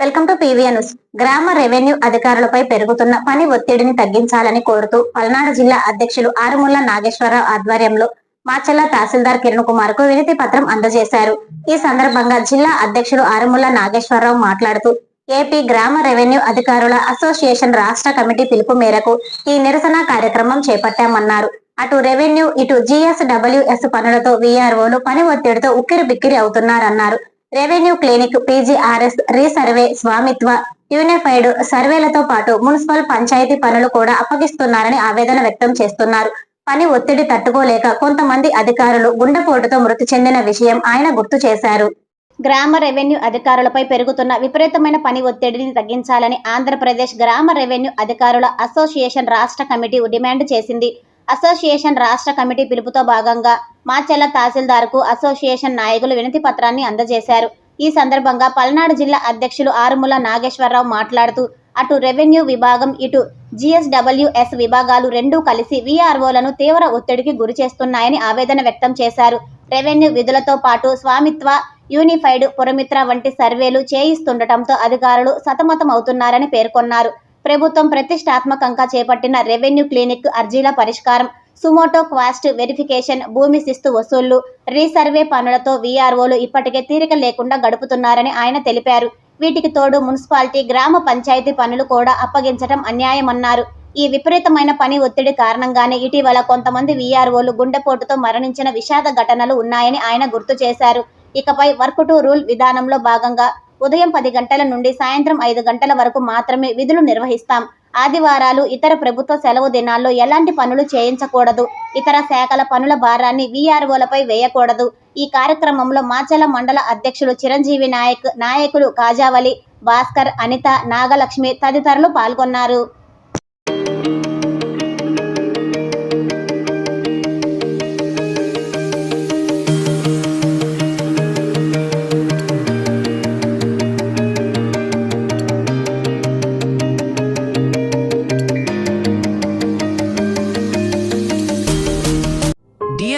Welcome to PVNS గ్రామ revenue అధికారులపై పెరుగుతున్న పని ఒత్తిడిని తగ్గించాలని కోరుతూ పల్నాడు జిల్లా అధ్యక్షులు ఆరుముల్ల నాగేశ్వరరావు ఆధ్వర్యంలో మాచెల్ల తహసీల్దార్ కిరణ్ కుమార్కు వినతి పత్రం అందజేశారు. ఈ సందర్భంగా జిల్లా అధ్యక్షులు ఆరుముల్ల నాగేశ్వరరావు మాట్లాడుతూ ఏపీ గ్రామ రెవెన్యూ అధికారుల అసోసియేషన్ రాష్ట్ర కమిటీ పిలుపు మేరకు ఈ నిరసన కార్యక్రమం చేపట్టామన్నారు. అటు రెవెన్యూ ఇటు జిఎస్డబ్ల్యూఎస్ పనులతో వీఆర్ఓలు పని ఒత్తిడితో ఉక్కిరి బిక్కిరి అవుతున్నారన్నారు. Revenue clinic PGRS resurvey Swamitva unified సర్వేలతో పాటు మున్సిపల్ పంచాయతీ పనులు కూడా అప్పగిస్తున్నారని ఆవేదన వ్యక్తం చేస్తున్నారు. పని ఒత్తిడి తట్టుకోలేక కొంతమంది అధికారులు గుండెపోటుతో మృతి చెందిన విషయం ఆయన గుర్తు చేశారు. గ్రామ రెవెన్యూ అధికారులపై పెరుగుతున్న విపరీతమైన పని ఒత్తిడిని తగ్గించాలని ఆంధ్రప్రదేశ్ గ్రామ రెవెన్యూ అధికారుల అసోసియేషన్ రాష్ట్ర కమిటీ డిమాండ్ చేసింది. అసోసియేషన్ రాష్ట్ర కమిటీ పిలుపుతో భాగంగా మాచెల్ల తహసీల్దార్కు అసోసియేషన్ నాయకులు వినతి పత్రాన్ని అందజేశారు. ఈ సందర్భంగా పల్నాడు జిల్లా అధ్యక్షులు ఆరుముల నాగేశ్వరరావు మాట్లాడుతూ అటు రెవెన్యూ విభాగం ఇటు జిఎస్డబ్ల్యూఎస్ విభాగాలు రెండూ కలిసి వీఆర్ఓలను తీవ్ర ఒత్తిడికి గురి చేస్తున్నాయని ఆవేదన వ్యక్తం చేశారు. రెవెన్యూ విధులతో పాటు స్వామిత్వ యూనిఫైడ్ పురమిత్ర వంటి సర్వేలు చేయిస్తుండటంతో అధికారులు సతమతమవుతున్నారని పేర్కొన్నారు. ప్రభుత్వం ప్రతిష్టాత్మకంగా చేపట్టిన రెవెన్యూ క్లినిక్ అర్జీల పరిష్కారం సుమోటో క్వాస్ట్ వెరిఫికేషన్ భూమి శిస్తు వసూళ్ళు రీసర్వే పనులతో వీఆర్ఓలు ఇప్పటికే తీరిక లేకుండా గడుపుతున్నారని ఆయన తెలిపారు. వీటికి తోడు మున్సిపాలిటీ గ్రామ పంచాయతీ పనులు కూడా అప్పగించడం అన్యాయమన్నారు. ఈ విపరీతమైన పని ఒత్తిడి కారణంగానే ఇటీవల కొంతమంది వీఆర్ఓలు గుండెపోటుతో మరణించిన విషాద ఘటనలు ఉన్నాయని ఆయన గుర్తు చేశారు. ఇకపై వర్క్ టు రూల్ విధానంలో భాగంగా ఉదయం పది గంటల నుండి సాయంత్రం ఐదు గంటల వరకు మాత్రమే విధులు నిర్వహిస్తాం. ఆదివారాలు ఇతర ప్రభుత్వ సెలవు దినాల్లో ఎలాంటి పనులు చేయించకూడదు. ఇతర శాఖల పనుల భారాన్ని వీఆర్ఓలపై వేయకూడదు. ఈ కార్యక్రమంలో మాచల మండల అధ్యక్షులు చిరంజీవి నాయక్ నాయకులు కాజావలి భాస్కర్ అనిత నాగలక్ష్మి తదితరులు పాల్గొన్నారు.